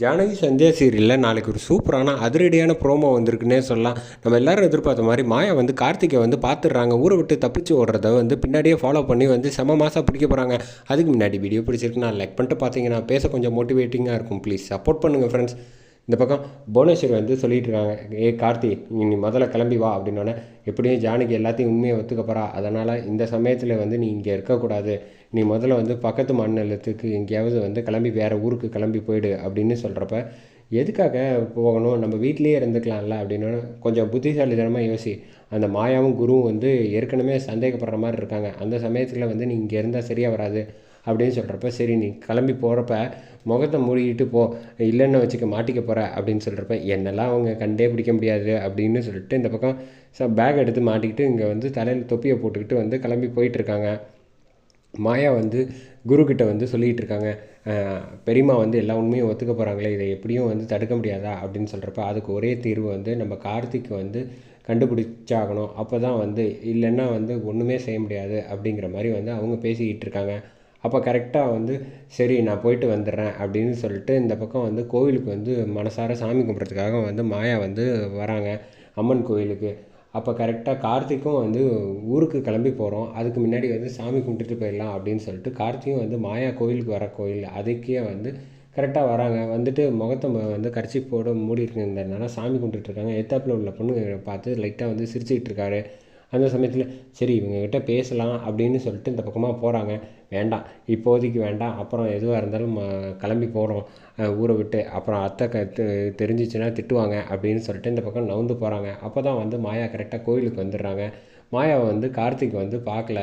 ஜானகி சந்தியா சீரியலில் நாளைக்கு ஒரு சூப்பரான அதிரடியான ப்ரோமோ வந்திருக்குன்னே சொல்லலாம். நம்ம எல்லாரும் எதிர்பார்த்த மாதிரி மாயா வந்து கார்த்திகை வந்து பார்த்துடுறாங்க ஊரை விட்டு தப்பிச்சு ஓடுறத வந்து பின்னாடியே ஃபாலோ பண்ணி வந்து செம மாதம் பிடிக்க போகிறாங்க அதுக்கு முன்னாடி வீடியோ பிடிச்சிருக்கு நான் லைக் பண்ணிட்டு பார்த்தீங்கன்னா பேச கொஞ்சம் மோட்டிவேட்டிங்காக இருக்கும். ப்ளீஸ் சப்போர்ட் பண்ணுங்கள் ஃப்ரெண்ட்ஸ் இந்த பக்கம் புவனேஸ்வரி வந்து சொல்லிட்டு இருக்காங்க ஏ கார்த்தி நீ முதல்ல கிளம்பி வா அப்படின்னோடனே எப்படியும் ஜானகி எல்லாத்தையும் உண்மையை ஒத்துக்க போகிறா அதனால் இந்த சமயத்தில் வந்து நீ இங்கே இருக்கக்கூடாது. நீ முதல்ல வந்து பக்கத்து மாநிலத்துக்கு எங்கேயாவது வந்து கிளம்பி வேறு ஊருக்கு கிளம்பி போயிடு அப்படின்னு சொல்கிறப்ப எதுக்காக போகணும்? நம்ம வீட்டிலேயே இருந்துக்கலாம்ல அப்படின்னு கொஞ்சம் புத்திசாலித்தனமாக யோசி. அந்த மாயாவும் குருவும் வந்து ஏற்கனவே சந்தேகப்படுற மாதிரி இருக்காங்க. அந்த சமயத்தில் வந்து நீ இங்கே இருந்தால் சரியாக வராது. அப்படின்னு சொல்கிறப்ப சரி நீ கிளம்பி போகிறப்ப முகத்தை மூடிக்கிட்டு போ. இல்லைன்னு வச்சுக்க மாட்டிக்க போகிற அப்படின்னு சொல்கிறப்ப என்னெல்லாம் அவங்க கண்டே பிடிக்க முடியாது அப்படின்னு சொல்லிட்டு இந்த பக்கம் ச பேக் எடுத்து மாட்டிக்கிட்டு இங்கே வந்து தலையில் தொப்பியை போட்டுக்கிட்டு வந்து கிளம்பி போயிட்டுருக்காங்க. மாயா வந்து குருக்கிட்ட வந்து சொல்லிகிட்டு இருக்காங்க பெரியம்மா வந்து எல்லா உண்மையும் ஒத்துக்க போகிறாங்களே இதை எப்படியும் வந்து தடுக்க முடியாதா? அப்படின்னு சொல்கிறப்ப அதுக்கு ஒரே தீர்வு வந்து நம்ம கார்த்திக் வந்து கண்டுபிடிச்சாகணும். அப்போ தான் வந்து இல்லைன்னா வந்து ஒன்றுமே செய்ய முடியாது அப்படிங்கிற மாதிரி வந்து அவங்க பேசிக்கிட்டு இருக்காங்க அப்போ கரெக்டாக வந்து சரி நான் போயிட்டு வந்துடுறேன் அப்படின்னு சொல்லிட்டு இந்த பக்கம் வந்து கோவிலுக்கு வந்து மனசார சாமி கும்பிட்றதுக்காக வந்து மாயா வந்து வராங்க அம்மன் கோவிலுக்கு. அப்போ கரெக்டாக கார்த்திக்கும் வந்து ஊருக்கு கிளம்பி போகிறோம் அதுக்கு முன்னாடி வந்து சாமி கும்பிட்டுட்டு போயிடலாம் அப்படின்னு சொல்லிட்டு கார்த்திக்கும் வந்து மாயா கோயிலுக்கு வர கோயில் அதுக்கே வந்து கரெக்டாக வராங்க. வந்துட்டு முகத்தை வந்து கரிச்சி போட மூடி இருந்ததுனால சாமி கும்பிட்டுருக்காங்க எத்தாப்பில் உள்ள பொண்ணு பார்த்து லைட்டாக வந்து சிரிச்சுக்கிட்டு இருக்காரு. அந்த சமயத்தில் சரி இவங்ககிட்ட பேசலாம் அப்படின்னு சொல்லிட்டு இந்த பக்கமாக போகிறாங்க வேண்டாம் இப்போதைக்கு வேண்டாம். அப்புறம் எதுவாக இருந்தாலும் கிளம்பி போகிறோம் ஊரை விட்டு. அப்புறம் அத்தை க தெரிஞ்சிச்சுன்னா திட்டுவாங்க அப்படின்னு சொல்லிட்டு இந்த பக்கம் நவுந்து போகிறாங்க அப்போ தான் வந்து மாயா கரெக்டாக கோயிலுக்கு வந்துடுறாங்க. மாயாவை வந்து கார்த்திக் வந்து பார்க்கல.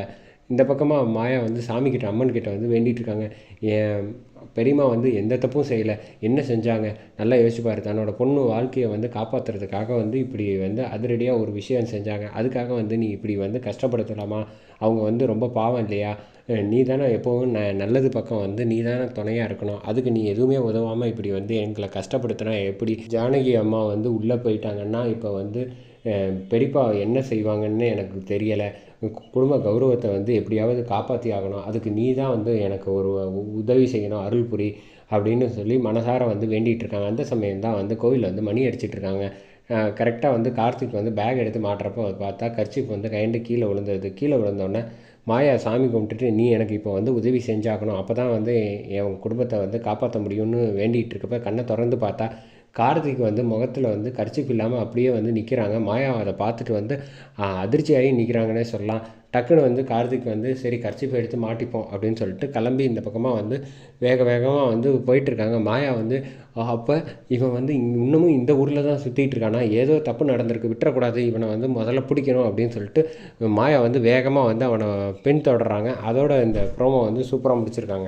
இந்த பக்கமாக மாயா வந்து சாமிக்கிட்ட அம்மன் கிட்ட வந்து வேண்டிகிட்ருக்காங்க என் பெரியம்மா வந்து எந்த தப்பும் செய்யலை. என்ன செஞ்சாங்க? நல்லா யோசிப்பார் தன்னோட பொண்ணு வாழ்க்கையை வந்து காப்பாற்றுறதுக்காக வந்து இப்படி வந்து அதிரடியாக ஒரு விஷயம் செஞ்சாங்க. அதுக்காக வந்து நீ இப்படி வந்து கஷ்டப்படுத்தலாமா? அவங்க வந்து ரொம்ப பாவம் இல்லையா? நீ தானே எப்போவும் ந நல்லது பக்கம் வந்து நீ தானே துணையாக இருக்கணும். அதுக்கு நீ எதுவுமே உதவாமல் இப்படி வந்து எங்களை கஷ்டப்படுத்தினா எப்படி? ஜானகி அம்மா வந்து உள்ளே போயிட்டாங்கன்னா இப்போ வந்து பெரியப்பா என்ன செய்வாங்கன்னு எனக்கு தெரியலை. குடும்ப கௌரவத்தை வந்து எப்படியாவது காப்பாற்றி ஆகணும். அதுக்கு நீ தான் வந்து எனக்கு ஒரு உதவி செய்யணும் அருள் புரி அப்படின்னு சொல்லி மனசார வந்து வேண்டிகிட்டு இருக்காங்க. அந்த சமயம் தான் வந்து கோவிலில் வந்து மணி அடிச்சிட்ருக்காங்க கரெக்டாக வந்து கார்த்திக் வந்து பேக் எடுத்து மாட்டுறப்போ பார்த்தா கர்ச்சிப் வந்து கைண்டு கீழே விழுந்தது. கீழே விழுந்தோடனே மாயா சாமி கும்பிட்டுட்டு நீ எனக்கு இப்போ வந்து உதவி செஞ்சாகணும். அப்போ தான் வந்து என் குடும்பத்தை வந்து காப்பாற்ற முடியும்னு வேண்டிகிட்டு இருக்கப்ப கண்ணை திறந்து பார்த்தா கார்த்திக் வந்து முகத்தில் வந்து கர்ச்சிப் இல்லாமல் அப்படியே வந்து நிற்கிறாங்க மாயா அதை பார்த்துட்டு வந்து அதிர்ச்சியாகி நிற்கிறாங்கன்னே சொல்லலாம். டக்குன்னு வந்து கார்த்திக் வந்து சரி கர்ச்சிப்பு எடுத்து மாட்டிப்போம் அப்படின்னு சொல்லிட்டு கிளம்பி இந்த பக்கமாக வந்து வேக வேகமாக வந்து போயிட்டுருக்காங்க மாயா வந்து அப்போ இவன் வந்து இன்னமும் இந்த ஊரில் தான் சுற்றிட்டு இருக்கானா? ஏதோ தப்பு நடந்திருக்கு. விட்டுறக்கூடாது. இவனை வந்து முதல்ல பிடிக்கணும் அப்படின்னு சொல்லிட்டு மாயா வந்து வேகமாக வந்து அவனை பின்தொடர்றாங்க. அதோட இந்த ப்ரோமோ வந்து சூப்பராக முடிச்சிருக்காங்க.